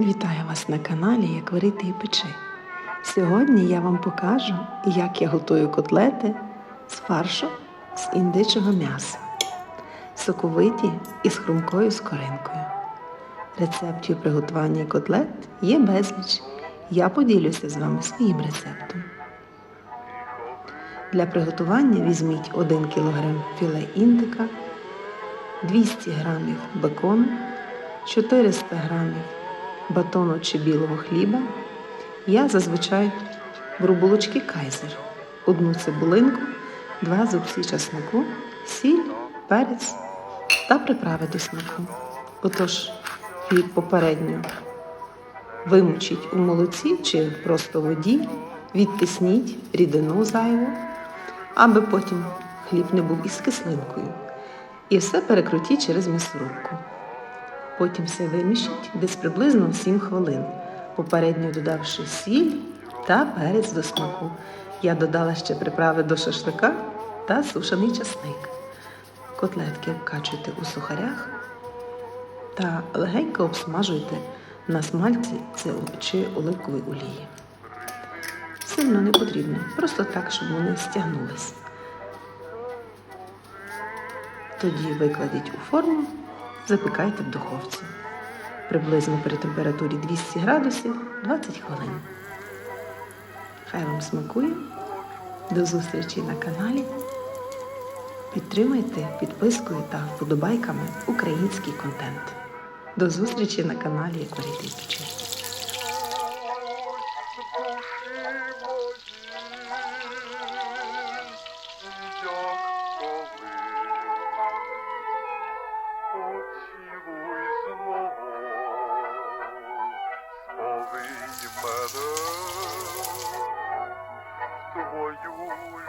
Вітаю вас на каналі Як варити і печи. Сьогодні я вам покажу, як я готую котлети з фаршу з індичого м'яса, соковиті і з хрумкою скоринкою. Рецептів приготування котлет є безліч. Я поділюся з вами своїм рецептом. Для приготування візьміть 1 кг філе індика, 200 г бекону, 400 г батону чи білого хліба. Я зазвичай беру булочки кайзер, одну цибулинку, два зубці часнику, сіль, перець та приправи до смаку. Отож, хліб попередньо вимочіть у молоці чи просто воді, відтисніть рідину зайву, аби потім хліб не був із кислинкою. І все перекрутіть через м'ясорубку. Потім все вимішіть десь приблизно 7 хвилин, попередньо додавши сіль та перець до смаку. Я додала ще приправи до шашлика та сушений часник. Котлетки обкачуйте у сухарях та легенько обсмажуйте на смальці чи оливковій олії. Сильно не потрібно, просто так, щоб вони стягнулись. Тоді викладіть у форму запікайте в духовці. Приблизно при температурі 200 градусів 20 хвилин. Хай вам смакує. До зустрічі на каналі. Підтримайте підпискою та вподобайками український контент. До зустрічі на каналі Як варити і печи. Поцілуй знов, сповий мене твою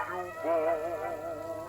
любов.